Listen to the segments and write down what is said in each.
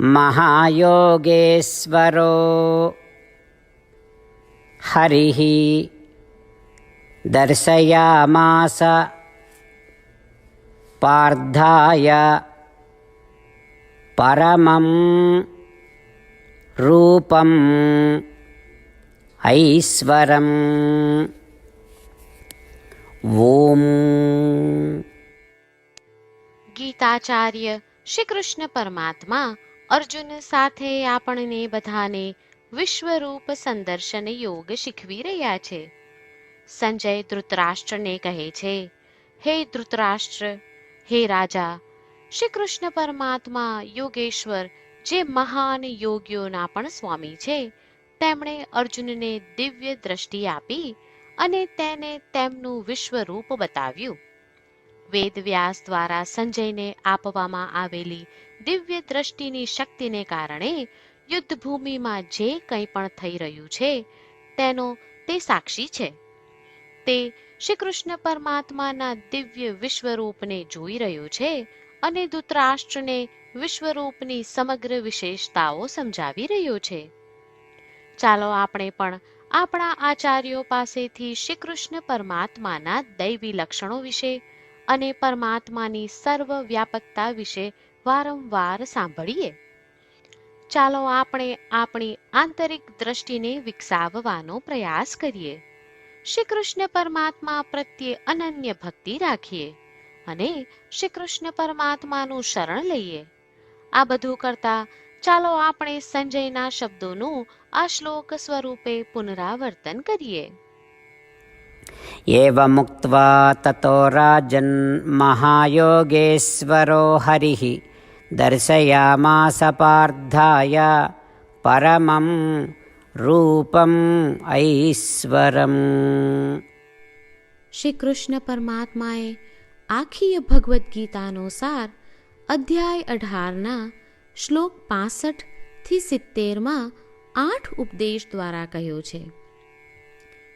महायोगेश्वरो। हरिः दर्शयामास। पार्थाय परमं रूपम् ऐश्वरम्। ॐ गीताचार्य श्रीकृष्णपरमात्मा અર્જુન સાથે આપણને બધાને વિશ્વરૂપ સંદર્શન યોગ શીખવી રહ્યા છે. સંજય ધૃતરાષ્ટ્રને કહે છે, હે ધૃતરાષ્ટ્ર, હે રાજા શ્રી કૃષ્ણ પરમાત્મા યોગેશ્વર જે મહાન યોગીઓના પણ સ્વામી છે, તેમણે અર્જુનને દિવ્ય દ્રષ્ટિ આપી અને તેને તેમનું વિશ્વરૂપ બતાવ્યું. વેદવ્યાસ દ્વારા સંજયને આપવામાં આવેલી દિવ્ય દ્રષ્ટિની શક્તિને કારણે યુદ્ધભૂમિમાં જે કંઈ પણ થઈ રહ્યું છે, તેનો તે સાક્ષી છે. તે શ્રી કૃષ્ણ પરમાત્માના દિવ્ય વિશ્વરૂપને જોઈ રહ્યો છે અને ધૃતરાષ્ટ્રને વિશ્વરૂપની સમગ્ર વિશેષતાઓ સમજાવી રહ્યો છે. ચાલો આપણે પણ આપણા આચાર્યો પાસેથી શ્રી કૃષ્ણ પરમાત્માના દૈવી લક્ષણો વિશે અને પરમાત્માની સર્વ વ્યાપકતા વિશે વારંવાર સાંભળીએ. ચાલો આપણે આપણી આંતરિક દ્રષ્ટિને વિકસાવવાનો પ્રયાસ કરીએ. શ્રી કૃષ્ણ પરમાત્મા પ્રત્યે અનન્ય ભક્તિ રાખીએ અને શ્રી કૃષ્ણ પરમાત્માનું શરણ લઈએ. આ બધું કરતા ચાલો આપણે સંજયના શબ્દોનું આ શ્લોક સ્વરૂપે પુનરાવર્તન કરીએ. एवमुक्त्वा ततो राजन् महायोगेश्वरो हरिः दर्शयामास पार्थाय परमं रूपम् ऐश्वरम् શ્રી કૃષ્ણ પરમાત્માએ આખી ભગવદ્ ગીતાનો સાર અધ્યાય અઢારના શ્લોક પાસઠ થી સિત્તેરમાં આઠ ઉપદેશ દ્વારા કહ્યો છે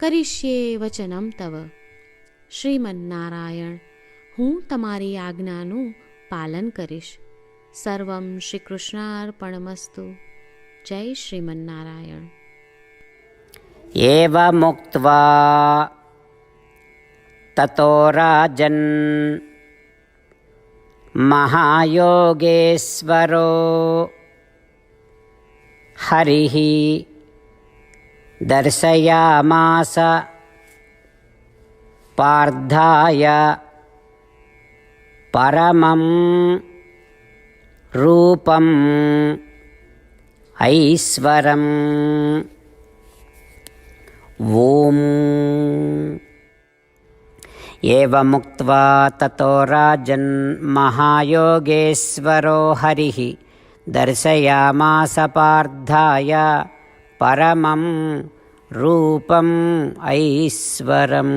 કરીશ્યે વચનમ તવ શ્રીમન્નારાયણ હું તમારી આજ્ઞાનું પાલન કરીશ સર્વમ શ્રી કૃષ્ણાર્પણમસ્તુ જય શ્રીમન્નારાયણ एवमुक्त्वा ततो राजन् महायोगेश्वरो हरिः దర్శయామాస పార్థాయ పరమం రూపం ఐశ్వరం ఓం ఏముక్వా తతో రాజన్ మహాయోగేశ్వరో హరి దర్శయామాస పార్థాయ పరమం రూపం ఐశ్వరం.